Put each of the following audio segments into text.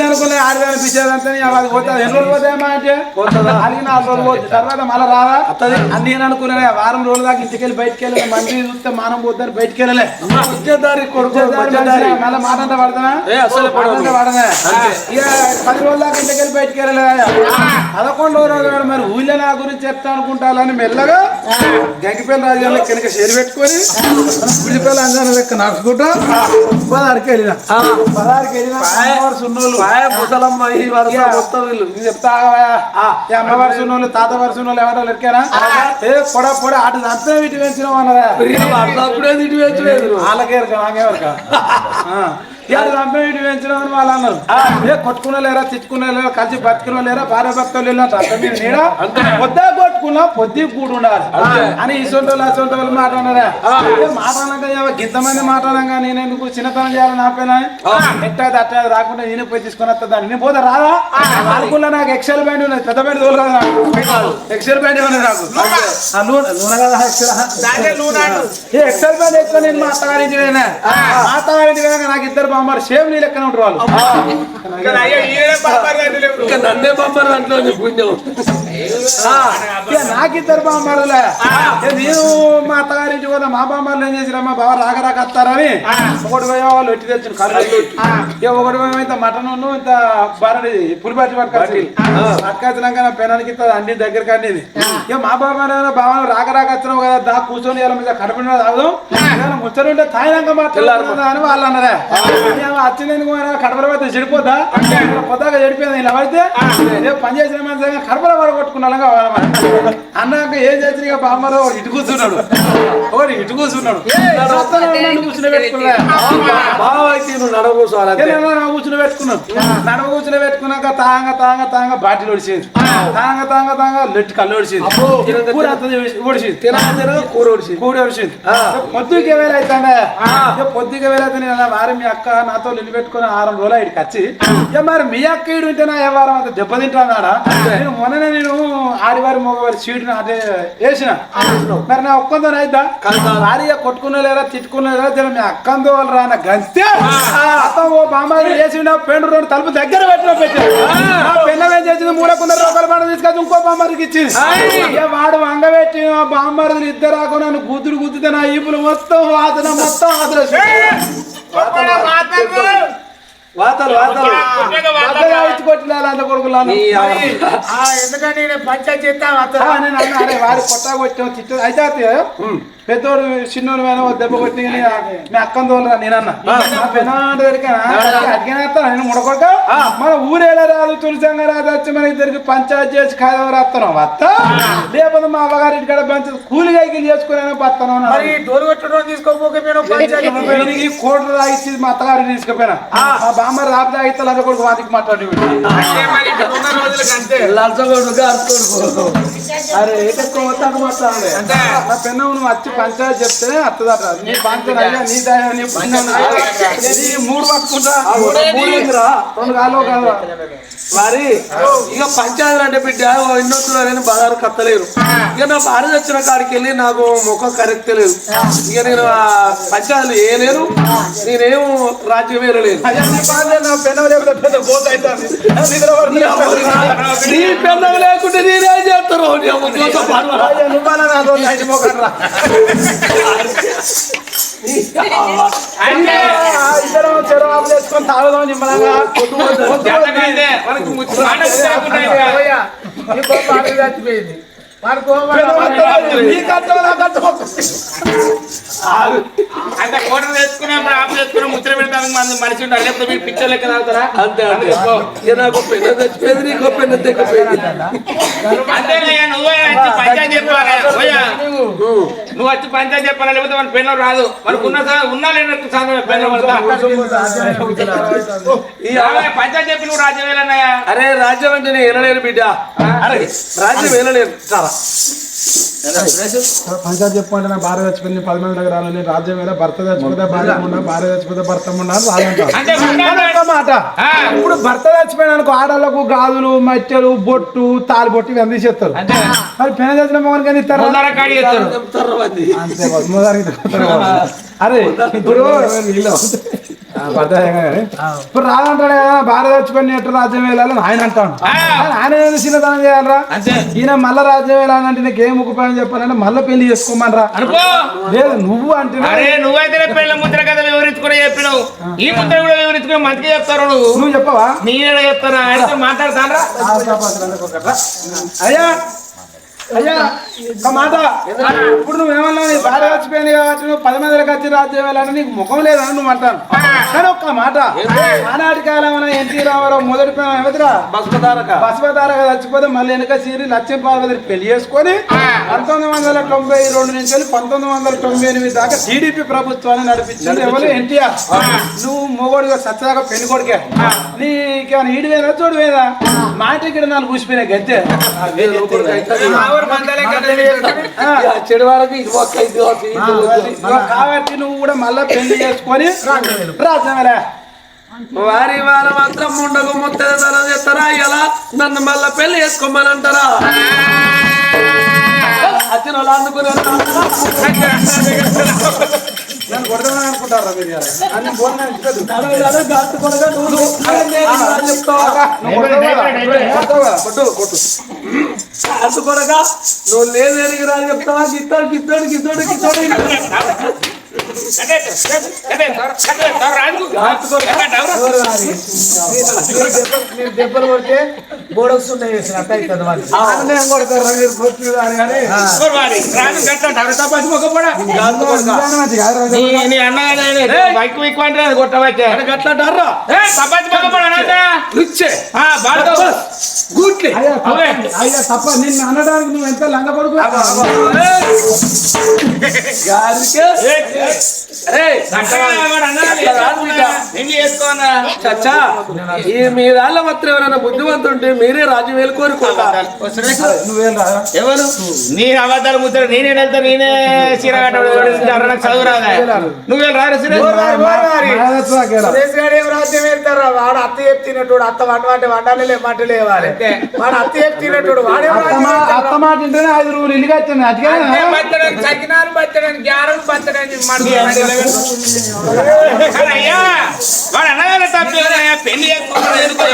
నేను అనుకున్నా ఆరు వేల పిచ్చేది అంతా అది పోతుంది ఎన్ని రోజులు పోతాయమ్మా అంటే? అడిగి నాలుగు రోజులు పోతుంది. తర్వాత మళ్ళీ రాదా అని నేను అనుకున్నా వారం రోజుల దాకా ఇంటికి వెళ్ళి బయటికి వెళ్ళి మంది చూస్తే మానం పోతారు బయటికి వెళ్ళలే వచ్చేదారి కొడుకు వచ్చేదారి మళ్ళీ మాట అంతా. పడతానా ఇక పది రోజుల దాకా ఇంటికి వెళ్ళి బయటికి వెళ్ళలే పదకొండో రోజు మరి ఊళ్ళో నా గురించి చెప్తా అనుకుంటాలని మెల్లగా గంగిపల్లి రాజు కింద చేరు పెట్టుకొని గుడిపల్లి అంజన లెక్క నడుచుకుంటూ పదహారుకి వెళ్ళిన. పదహారుకి వెళ్ళిన సున్నోళ్ళు. ముసలమ్మ ఈ వరుస మొత్తం వీళ్ళు. చెప్తా తాత వారి సున్నోళ్ళు ఎవరో లెక్కారా ఏ పొడ పొడ అటు అంతా వీటి పెంచినాం అన్నదా అప్పుడే నాకేరక ఇవాళ చంపే వీటి పెంచినాం అని వాళ్ళు అన్నారు. ఏ కొట్టుకున్నా లేరా తిట్టుకున్నా లేరా కలిసి బతుకున్నా లేరా భార్య భర్తలు వెళ్ళినట్టు అర్థం మీద నీడ? పొద్దా కొట్టుకున్నా పొద్దు కూడు ఉండాలి అని ఈ సొంత వాళ్ళు సొంత వాళ్ళు మాట అన్నారా ఏ మాట అనగా ఏవో గింతమంది మాట అనగా నేను ఎందుకు చిన్నతనం చేయాలని ఆపేనా ఎట్టా అట్టా రాకుండా నేను పోయి తీసుకొని వస్తా దాన్ని నేను పోతే రాదా? అనుకున్నా నాకు ఎక్సెల్ బ్యాండ్ ఉన్నది పెద్ద బ్యాండ్ తోలు కదా నాకు. ఎక్సెల్ బ్యాండ్ ఉన్నది నాకు. లూన కదా ఎక్సెల్ ఎక్సెల్ బ్యాండ్ ఎక్కువ నేను మా అత్తగారింటి పోయినా మా అత్తగారింటి పోయినా నాకు ఇద్దరు బామ్మారు సేమ్ నీ లెక్కన ఉంటారు వాళ్ళు. ఇంకా నన్నే పంపరు అంట్లో నీ పుణ్యం. ఇక నాకు ఇద్దరు బామ్మారులే నేను మా అత్తగారింటి పోదా మా బామ్మారులు ఏం చేసిరా మా బావ రాక రాక వస్తారని ఒకటి పోయే వాళ్ళు ఎట్టి తెచ్చిన కళ్ళు ఇక ఒకటి పోయే ఇంత మటన్ ఇంత బారడి పులిపచ్చి పట్టుకొచ్చి పట్టుకొచ్చినాక నా పెనానికి ఇంత అండి దగ్గరికి అండి ఇక మా బామ్మారు బావ రాక రాక వచ్చినావు కదా దా కూర్చొని ఇలా మీద కడుపు నిండా తాగుదాం ఏదైనా ముచ్చరుంటే తాయినాక మాట్లాడుతున్నా అని వాళ్ళు అన్నారా. వచ్చిందని కడపల పడితే చెడిపోద్దా? పొద్దాక చెడిపోయింది ఇలా పడితే పని చేసిన మనిషి కడపల పడ కొట్టుకున్నాను అన్నాక ఏం చేసిన బామ్మలో ఇటు కూర్చున్నాడు. ఒకటి ఇటు కూర్చున్నాడు. కూర్చుని పెట్టుకున్నా బావ అయితే నువ్వు నడవకూసాలి అంతే కూర్చుని పెట్టుకున్నాను నడవ కూర్చుని పెట్టుకున్నాక తాంగ తాంగ తాంగ బాటిల్ ఒడిచేది తాంగ తాంగ తాంగ లెట్టి కళ్ళు ఒడిచేది కూర ఒడిచేది తినక కూర ఒడిసి కూడి వచ్చింది పొద్దుకి వేలు అవుతానే పొద్దుకి వేలు అయితే నేను వారి మీ అక్క నాతో నిన్ను పెట్టుకుని ఆరం రోజులు ఇక్కడికి వచ్చి మరి మీ అక్క ఈడు ఉంటే నా వ్యవహారం అంత దెబ్బతింటాడా నేను మొన్ననే నేను ఆదివారి మగవారి సీటుని అదే వేసిన. మరి నా ఒక్కంతో అయిద్దా భార్య కొట్టుకునే లేరా తిట్టుకునే జర మీ అక్కంతో వాళ్ళు రా నా గంతే ఓ బామ్మారి వేసిన పెండు రెండు తలుపు దగ్గర పెట్టిన పెట్టాడు ఆ. పెన్న ఏం చేసింది మూడకుంద రూపాయల పంట తీసుకొచ్చి ఇంకో బామ్మారికి ఇచ్చింది వాడు వంగబెట్టి ఆ బామ్మరుదులు ఇద్దరు రాకు నన్ను గుద్దురు గుద్దితే నా ఈపులు మొత్తం వాతన మొత్తం వాతన వాతలు వాతలు. ఇచ్చి కొట్టిన అంత కొడుకులాను నీ ఎందుకంటే నేను పంచాయతీ వారి కొట్టా కొట్టాం తిట్ట అయితే పెద్దోడు చిన్నోడు వేనో దెబ్బ కొట్టి మీ అక్కని తోలరా నేనన్నా. అడిగిన నేను ముడకొక మన ఊరేలా రాదు తులసంగా రాదు వచ్చి మన ఇద్దరికి పంచాయతీ చేసి కాయదం రాస్తున్నాం వత్త? లేకపోతే మా అవ్వగారి ఇంటికాడ పంచ కూలి గైకిలు చేసుకునే పత్తనం వీడికి కోట్లు తాగిచ్చి మా అత్తగారు తీసుకుపోయినా. మా బామ్మ రాపు తాగితే అదే కొడుకు వాటికి మాట్లాడి లంచగొడు గారుకోడు అరే ఏటెక్కువ మొత్తం మాట్లాడాలి. నా పెన్న నువ్వు వచ్చి పంచాయతీ చెప్తే అత్తదట నీ పంచాయతీ అయ్యా నీ దయ నీ. నీ మూడు పట్టుకుంటా? మూడు ఎదురా రెండు కాళ్ళు కాదు మరి ఇక పంచాయతీలు అంటే బిడ్డ ఎన్నొస్తున్నారని బాగా కత్తలేరు. ఇక నా భార్య వచ్చిన కాడికి వెళ్ళి నాకు ముఖం కరెక్ట్ లేదు ఇక నేను పంచాయతీలు వేయలేను. నేనేం రాజ్యం అయ్యా నీ పెన్న లేకుంటే నేనేం చేస్తాను? నీ అంటే ఇద్దరం తాగుదాం నిమ్మలంగా మనకు చచ్చిపోయింది ఆపు తెచ్చుకున్న ముచ్చట పెడతానికి మంది మనిషి ఉండాలి లేకపోతే మీరు పిక్చర్ లెక్క తాగుతారా అంతే అంతే నాకు పెద్ద చచ్చిపోయింది నీకు పెద్ద తెచ్చిపోయింది. అంతేనయ్యా నువ్వే వచ్చి పంచాయతీ చెప్పాలి. పోయా నువ్వు వచ్చి పంచాయతీ చెప్పాలి లేకపోతే మన పెన్ను రాదు. మనకు ఉన్న ఉన్నా లేనట్టు పెన్ను పంచాయతీ చెప్పి నువ్వు రాజ్యం వెళ్ళన్నయ్యా అరే రాజ్యం అంటే నేను వినలేను బిడ్డ. అరే రాజ్యం వినలేను చాలా. పంచాయతీ చెప్పుకుంటే నా భార్య చచ్చిపోయింది పది మంది దగ్గర రాలేదు. రాజ్యం మీద భర్త చచ్చిపోతే భార్య ఉండాలి భార్య చచ్చిపోతే భర్త మాట. ఆ. ఇప్పుడు భర్త చచ్చిపోయిన అనుకో ఆడవాళ్ళకు గాజులు మట్టెలు బొట్టు తాలి బొట్టు ఇవి అందించేస్తారు మరి పెన చచ్చిన మోహన్ కానీ ఇస్తారు. అరే ఇప్పుడు ఇప్పుడు రాదంటాడు కదా భారత చచ్చిపోయిన ఎట్టు రాజ్యం వెళ్ళాలని ఆయన అంటాడు. ఆయన ఆయన చిన్నతనం చేయాలరా? ఈయన మళ్ళా రాజ్యం వెళ్ళాలంటే నీకు ఏం ముక్కుపోయిన చెప్పాలంటే మళ్ళీ పెళ్ళి చేసుకోమనరా. అనుకో లేదు నువ్వు అంటే నువ్వైతే పెళ్ళ ముద్ర కథ వివరించుకుని చెప్పినావు. ఈ ముద్ర కూడా వివరించుకుని మంచిగా చెప్తారు నువ్వు. నువ్వు చెప్పవా? నేనే చెప్తాను? ఆయనతో మాట్లాడతానరా? అయ్యా అయ్యా మాట. ఇప్పుడు నువ్వేమన్నా నీ భార్య చచ్చిపోయింది కాబట్టి నువ్వు పది మందికి వచ్చి రాజ్యం వెళ్ళాలని నీకు ముఖం లేదని నువ్వు అంటాను. కానీ ఒక్క మాట. ఆనాటి కాలం ఎన్టీ రామారావు మొదటి ఎవరిరా బస్మతారక బసవతారగా చచ్చిపోతే మళ్ళీ వెనక సీరి లక్ష్మీ పార్వతి పెళ్ళి చేసుకొని పంతొమ్మిది వందల తొంభై రెండు నుంచి వెళ్ళి పంతొమ్మిది వందల తొంభై ఎనిమిది దాకా టీడీపీ ప్రభుత్వాన్ని నడిపించింది ఎవరు? ఎన్టీఆర్. నువ్వు మొగోడుగా సత్యదాకా పెళ్ళి కొడుకే. నీకేమైనా ఈడు వేదా చూడు వేదా మాట ఇక్కడ నాలుగు కూసిపోయినా గద్దె. చెడు ఇది ఒక్క కాబట్టి నువ్వు కూడా మళ్ళా పెళ్ళి చేసుకొని వెళ్ళా వారి వాళ్ళ మాత్రం ముండకు ముత్తెదల చేస్తారా? ఇలా నన్ను మళ్ళా పెళ్ళి చేసుకోమని అంటారా వచ్చిన వాళ్ళు అందుకునే నన్ను కొడదామని అనుకుంటారా మీరు నువ్వు కొడతావా? కొడతావా? కొట్టు. కొట్టు అందుకొనగా నువ్వు లేదేనికి రా చెప్తావా? గిత్తాడు గిత్తాడు గిత్తాడు గిత్తాడు. మీరు దెబ్బలు కొడితే బోడొస్తున్నాయి వేసినట్టు అవుతుంది మరి ఆనందం కొడతారా మీరు కొట్టు అని కానీ బైక్ అయ్యా అయ్యా తప్ప నిన్ను అనడానికి నువ్వు ఎంత లంగ పడుకో Yes. ఈ మీ దాళ్ళ మాత్రం ఎవరైనా బుద్ధిమంతుంటే మీరే రాజు రా ఎవరు? నీ అబద్ధాలు ముద్ర నేనే వెళ్తా నేనే చీర కట్టడం నాకు చదువు రాదా? నువ్వేం రారు సురేష్? సురేష్ గారు ఏం రాజ్యం వెళ్తారా వాడు అత్త చెప్పి అత్త వంట వంట వండాలి మంట లేవాలి. వాడు అత్త చెప్పి వాడే అత్త మాట ఐదు రూపాయలు ఇల్లు కట్టాను అటుగా బతడానికి సకినాలు బతడానికి గ్యారెలు బతడానికి అయ్యా వాడు పెళ్ళి చేసుకోమని ఎందుకో?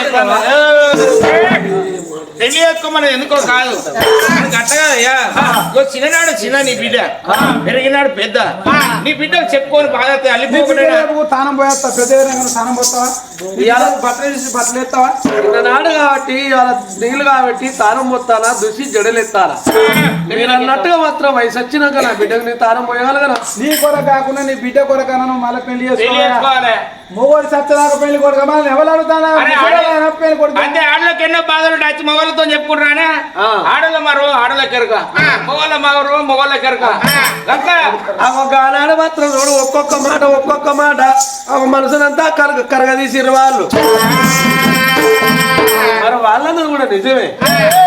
పెళ్ళి చేసుకోమని ఎందుకో కాదు ఇగో చిన్ననాడు చిన్న నీ బిడ్డ పెరిగినాడు పెద్ద నీ బిడ్డకు చెప్పుకొని బాగా అల్లిపోకుండా తానం పోయేస్తా. పెద్ద తానం పోతావా? నాడు కాబట్టి ఇవాళ నీళ్ళు కాబట్టి తానం మొత్తానా దుసి జడలెత్తాలా మీరు అన్నట్టుగా మాత్రం వయసు వచ్చినాక నా బిడ్డకు తానం పోయాలి కదా. నీ కొర కాకుండా నీ బిడ్డ కొరకన్నా మళ్ళీ పెళ్ళి చేసుకోవాలి? మొగోడు సచ్చదాకా పెళ్ళి కొడుక మళ్ళీ ఎవరు అడుగుతానా పెళ్ళి కొడుకు అంటే ఆడలోకి ఎన్నో బాధలు వచ్చి మొగలతో చెప్పుకుంటానే ఆ. ఆడల మరో ఆడల కెరక. మొగల మరో మొగల కెరక. కనుక ఒక ఆనాడు మాత్రం చూడు ఒక్కొక్క మాట ఒక్కొక్క మాట. ఒక మనసునంతా కరగ కరగదీసిరు వాళ్ళు. మరి వాళ్ళని కూడా నిజమే.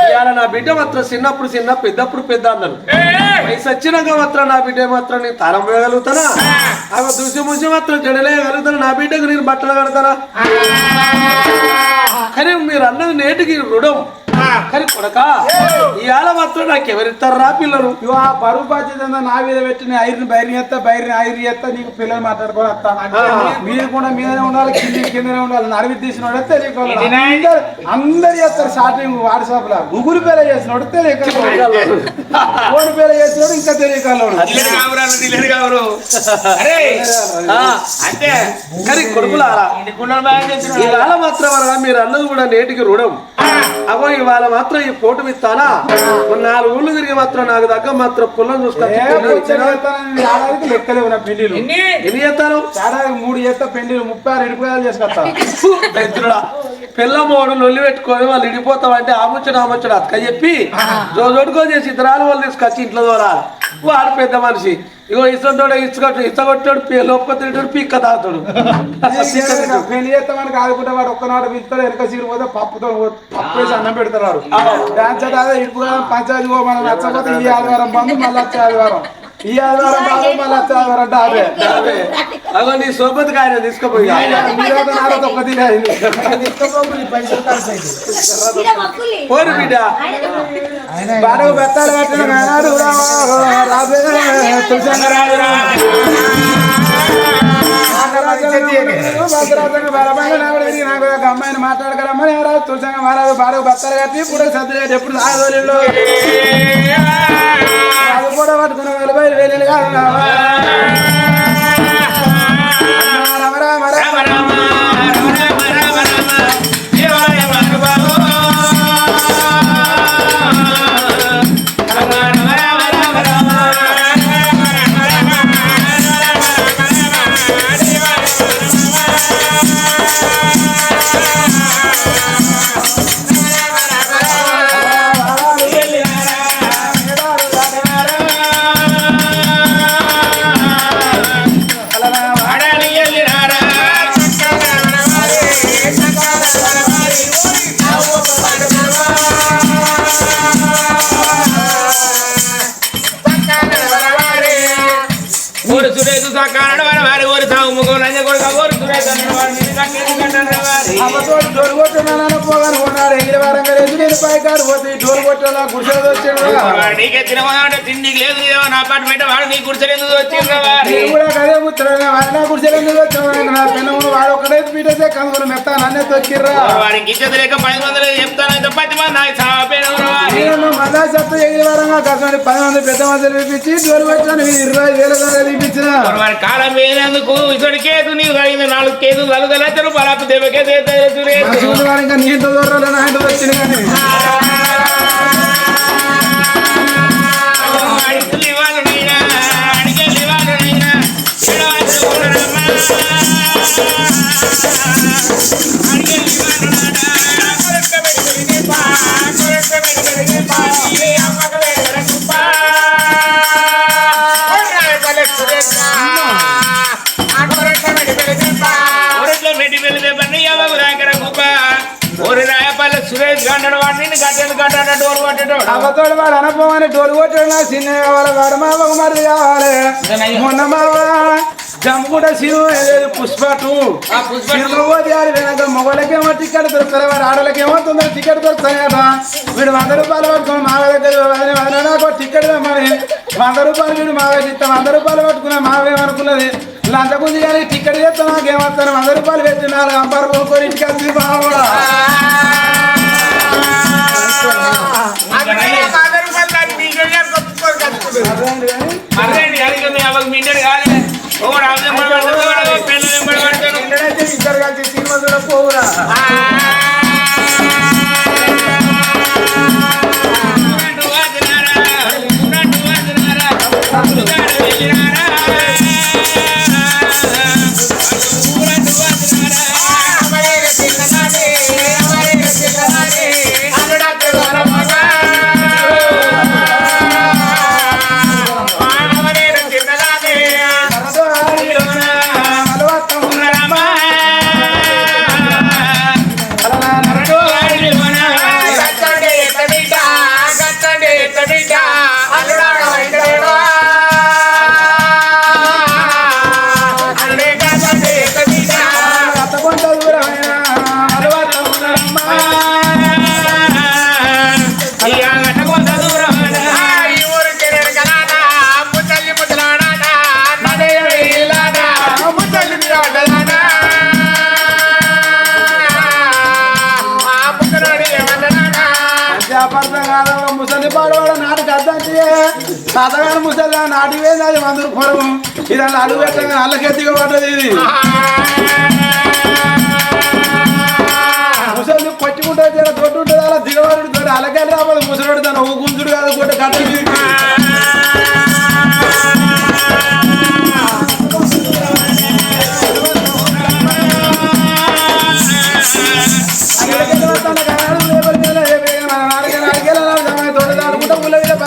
ఇవాళ నా బిడ్డ మాత్రం చిన్నప్పుడు చిన్న పెద్దప్పుడు పెద్ద అన్నారు వయసు వచ్చినాక మాత్రం నా బిడ్డ మాత్రం నేను తారం పోయగలుగుతానా ఆమె దృశ్య ముసి మాత్రం జడలేయగలుగుతాను? నా బిడ్డకు నేను బట్టలు కడతానా? కానీ మీరు అన్నది నేటికి రుణం. కానీ కొడక. ఇవాళ మాత్రం నాకు ఎవరిస్తారా పిల్లలు? ఆ బరువు బాధ్యత నా మీద పెట్టి నీ ఐరిని బయట చేస్తా బయట ఐరు చేస్తా నీకు పిల్లలు మాట్లాడుకోవాలి వస్తా. మీరు కూడా మీదనే ఉండాలి కింద కిందనే ఉండాలి. నడివి తీసిన వాడు తెలియకోవాలి? అందరు చేస్తారు షార్టింగ్ వాట్సాప్లో గుగురు పేర చేసినోడు తెలియకోవాలి ఫోన్ పేర చేసినోడు ఇంకా తెలియకోవాలి అంటే కానీ కొడుకులారా? చేసిన ఇవాళ మాత్రం మీరు అన్నది కూడా నేటికి రుణం. అగో ఇవాళ మాత్రం ఈ ఫోటో ఇస్తానా నాలుగు ఊళ్ళు తిరిగి మాత్రం నాకు దగ్గర మాత్రం పుల్లం ఎన్ని? చేస్తాను మూడు చేస్తా పెళ్ళిలు ముప్పై ఆరు ఇరుపయాలు చేసుకొస్తా. దరిద్రుడా. పిల్లమోడు లొల్లి పెట్టుకొని వాళ్ళు ఇడిపోతామంటే ఆముచ్చడు ఆముచ్చడు అక్క చెప్పి జోజోడుకో చేసి ఇద్దరాలు వాళ్ళు తీసుకొచ్చి ఇంట్లో దూరాలి వాడు పెద్ద మనిషి. ఇగో ఇస్తుంటాడు ఇసుకొట్టు ఇసగొట్టాడు లోపల తింటాడు పిక్క తాగుతాడు. పెళ్ళి చేస్తామని కాదుకుంటే వాడు ఒక్కనాడు పిలుస్తాడు వెనక సీరు పోతే పప్పుతో పప్పు వేసి అన్నం పెడతాడు డాన్స్ అదే ఇడుపు పంచాయతీ పో మనం నచ్చకపోతే ఈ ఆదివారం బంధు మళ్ళీ వచ్చే ఆదివారం. ఈ ఆదివారం బాధ మళ్ళీ వచ్చే ఆదివారం అదే. అగో నీ సోపతి ఆయన తీసుకుపోయి పోరు బిడ్డ. రాబే నాకు అమ్మాయిని మాట్లాడగలమ్మని ఎవరాదు తులసంగా మారాదు బారు బత్తలు కట్టి ఇప్పుడు సర్ది ఎప్పుడు సాగదోళ్ళు అది కూడా పట్టుకున్న వెలుపై వేలు కాదు కానడు వారి వారి ఊరు సాగు ముగ్గురు లంజ కొడుకు ఊరు సురేష్ అన్నవారు అమ్మతో డోలు కొట్టున్నాను పోగాను కొన్నాడు ఎంగిలి వారంగా లేదు నేను పైకాడు పోతే డోలు కొట్టాలా గుడిసెలు నీ గుడిసెలు ఎందుకు కూడా అదే ముత్తున్నా వాడు నా గుడిసెలు ఎందుకు వచ్చాను నా పిన్నమును లేక పది మందిలో చెప్తాను పది మళ్ళా చెప్తా మంది పెద్ద మంది పిలిపించి ఇరవై వేల పిలిపించిన కాలం వేయనందుకు ఇతడికేదు నీవు నాలుగు కేసు నలుగు లక్ష రూపాయలు ఇంకా నీతో దూరాలని ఆయన వచ్చింది కానీ. సురేష్ గంటడు వాడిని గట్టెలు గట్టాడు డోర్ కొట్టాడు అవ్వతోడు వాడు అనపోమని డోలు కొట్టాడు నా చిన్న కావాలి వాడు మా ఒక మరి కావాలి. మొన్న మావ జంపుడ శివు పుష్ప టూ. తిరుపతి వెనక మొగలకేమో టికెట్ దొరుకుతారు వాడు ఆడలకేమో తొందర టికెట్ దొరుకుతాయట వీడు వంద రూపాయలు పట్టుకుని మావ దగ్గర నాకు టికెట్ తెమ్మని. వంద రూపాయలు వీడు మావే ఇస్తాం వంద రూపాయలు పట్టుకున్నా మావేమనుకున్నది లంచ గుంజి కానీ టికెట్ చేస్తే నాకేమొస్తాను వంద రూపాయలు పెట్టి నాలుగు అంపారు కొనుక్కొని ఇంటికి వచ్చి బాగా మర్రేండి కానీ మర్రేండి కానీ మీ ఇంటి కానీ వ్యాపారం కాలంలో ముసలి పాడవాడు నాటి కద్దంటే తాతగారు ముసలి నాటి వేసి మందులు పొలం ఇది అలా అడుగు పెట్టగా పడ్డది ఇది. ముసలి కొట్టుకుంటే దొడ్డు ఉంటుంది అలా దిగవాడు అలకెళ్ళి రావాలి ముసలోడు తను కాదు కొట్టు కట్టి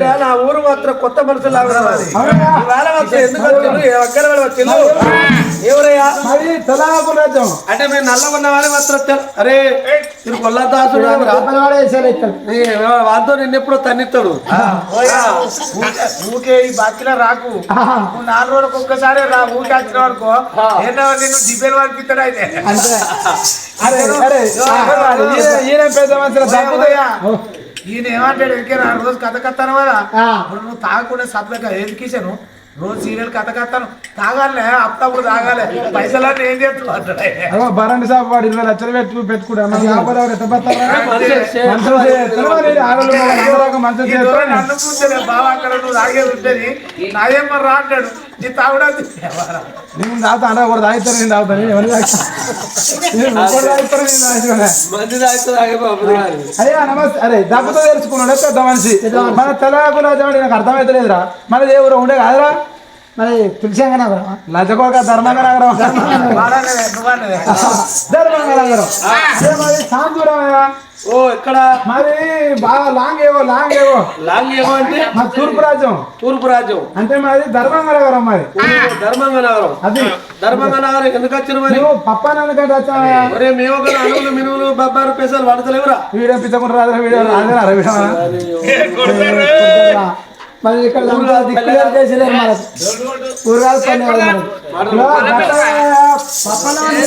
బిడ్డ నా ఊరు మాత్రం కొత్త మనుషులు లాగా ఉన్నది. అవునయ్యా. ఇవాళ మాత్రం ఎందుకు వచ్చిండ్రు? ఏ ఒక్కరి వాళ్ళు వచ్చిండ్రు? ఎవరయ్యా? అంటే మీరు నల్లగా ఉన్న వాళ్ళే మాత్రం అరే మీరు కొల్లదాసుడు వాంతో నిన్నెప్పుడో తన్నిస్తాడు. ఊకే- ఈ బాకీలో రాకు. నువ్వు నాలుగు రోజులకు ఒక్కసారి రా ఊకే వచ్చిన వరకు ఏంటో నిన్ను డిబేల్ అయితే అంతే. అరే అరే. ఈయన- పెద్ద మనుషుల ఓయా. ఈయన ఏమంటాడు ఇంకే నా రోజు కథ కత్తాను కదా? ఇప్పుడు నువ్వు తాగకుండా సప్లై ఏది కిసాను రోజు సీరియల్ కథ కత్తాను. తాగాలే అప్పుడప్పుడు తాగాలి. పైసలన్నీ ఏం అంటాడు. అగో బరండి సాబ్ వాడు ఇరవై లక్షలు పెట్టు పెట్టుకుంటా. మన వ్యాపారం ఎవరు ఎట్ట పడతారా? మనిషి చే- మనుషులు చే- తెలవాలి, ఆడోళ్ళు మగవాళ్ళు అందరూ ఒక మనుషులు ఈ చేస్తారు. దూరం నన్ను కూర్చొని బావ అక్కడ నువ్వు తాగేది ఉంటుంది నాదేమో రా అంటాడు? నీ తాగుడా నేను తాగుతా అంటే ఒకరు తాగుతారు నేను తాగుతాను ఎవరు నేను తాగుతారు తాగుతాను. అయ్యా నమస్తే. అరే దెబ్బతో తెలుసుకున్నాడు పెద్ద మనిషి? మన తెలంగాణ నాకు అర్థమైతలేదురా. మన దేవుడు ఉండే కాదురా. మరి తులసంగా నగరం లజకోక ధర్మంగా నగరం ధర్మంగా నగరం మరి ఓ ఎక్కడ? మరి బాగా లాంగ్ ఏవో లాంగ్ ఏవో. లాంగ్ ఏమో అంటే? మా తూర్పు రాజ్యం. తూర్పు రాజ్యం. అంటే మాది ధర్మంగా నగరం మరి. ధర్మంగ నగరం అది. ధర్మంగ నగరం ఎందుకు వచ్చిన మరి? నువ్వు పప్పానన్నకంటే వచ్చావయ్యా ఒరే మేము ఒక అణువులు మినువులు బొబ్బారు పెసలు పడతలేవురా వీడియో పిచ్చకుండా రాదురా వీడియో రాదురా వీడియో మరి ఇక్కడ దిక్కులేరు చేసేలేరు మనకు. పని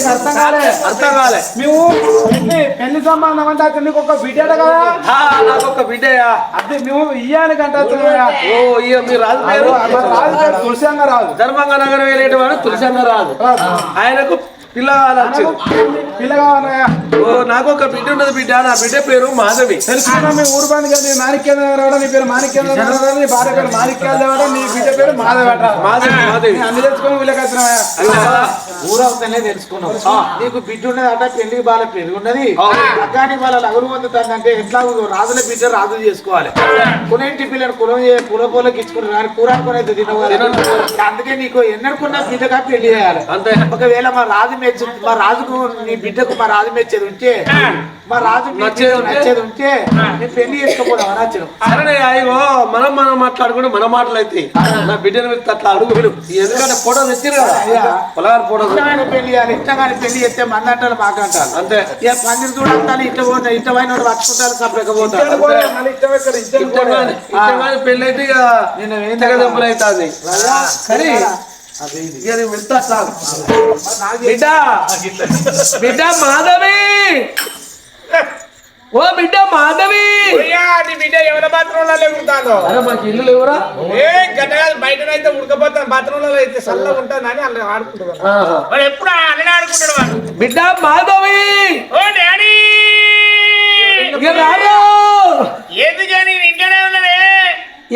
అర్థం కాలే అర్థం కాలే. మేము పెళ్ళి పెళ్ళి సంబంధం అంటే నీకు ఒక బిడ్డ కదా? నాకు ఒక బిడ్డయా? అది మేము ఇయ్యానికి అంటే అతను ఓ ఇయ్య మీ రాజు పేరు? రాదు పేరు తులసంగా రాదు ధర్మంగ నగరం వెళ్ళేటవాడు తులసంగ రాజు. ఆయనకు పిల్లగాలు ఓ నాకు ఒక బిడ్డ ఉన్నది బిడ్డ. నా బిడ్డ పేరు మాధవి. తెలుసుకున్నా మీ ఊరు బంధు కదా నీ రావడం నీ పేరు మాణిక్యేంద్ర రావడం నీ భార్య పేరు మాణిక్యాల నీ బిడ్డ పేరు మాధవట మాధవి మాధవి. అన్ని తెలుసుకొని వీళ్ళకి వచ్చినాయా ఊరవుతనే తెలుసుకున్నావు. నీకు బిడ్డ ఉన్నది అంటే పెళ్ళికి బాల పెళ్ళి ఉన్నది. కానీ వాళ్ళ లగులు పొందుతానంటే ఎట్లా ఉందో రాజుల బిడ్డ రాజు చేసుకోవాలి. కొనేంటి పిల్లని కులం కుల పోలకి ఇచ్చుకుని కానీ కూర తినవాలి అందుకే నీకు ఎన్నడుకున్న బిడ్డగా పెళ్ళి చేయాలి. అంతే. ఒకవేళ మా రాజు మెచ్చు మా రాజుకు నీ బిడ్డకు మా రాజు మెచ్చేది ఉంటే మా రాజు నచ్చేది ఉంటే? నచ్చేది ఉంటే నేను పెళ్ళి చేసుకోకూడదు సరే అయ్యో మనం మనం మాట్లాడుకుంటే మన మాటలు అయితే నా బిడ్డను మీరు అట్లా అడుగు ఎందుకంటే ఫోటో తెచ్చారు కదా. పొలగారు ఫోటో పెళ్ళి చేయాలి ఇష్టంగానే పెళ్ళి చేస్తే మంది అంటారు మాకు అంటారు అంతే ఇక పందిరి చూడాలి ఇట్ట పోతారు ఇష్టమైన వాడు పట్టుకుంటారు సపరేకపోతారు పెళ్ళి అయితే ఇక నిన్న ఏం తెగ దెబ్బలు అవుతుంది సరే. ఇక నేను వెళ్తా సార్. బిడ్డ బిడ్డ మాధవి. ఓ బిడ్డ మాధవి. బిడ్డ ఎవరి బాత్రూంలో ఎగురుతాందో అరే మాకు ఇల్లు లేవురా? ఏ గట్టగా బయటనైతే ఉడకపోతాను బాత్రూంలో అయితే చల్లగా ఉంటుందని అలా ఆడుకుంటున్నాను. ఎప్పుడు అలానే ఆడుకుంటాడు వాడు? బిడ్డ మాధవి. ఓ డాడీ! ఇక రారా ఎందుకే నేను ఇంట్లోనే ఉన్నదే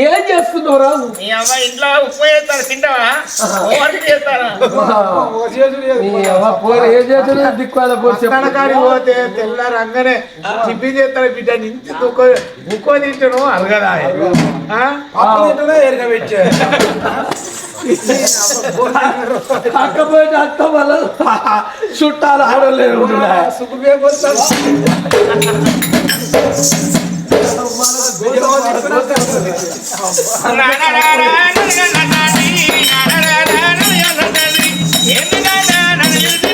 ఏం చేస్తున్నావురా మీ అమ్మాయి ఇంట్లో ఉప్పు చేస్తాను తింటావా? దిక్కువాల. కనకాడి పోతే తెల్ల రంగనే టిఫిన్ చేస్తాడు బిడ్డ? నుంచి దుక్కో తింటాను అరగదా? కాకపోతే అత్త వల్ల చుట్టాలు ఆడలేరు. ఎందుకంటే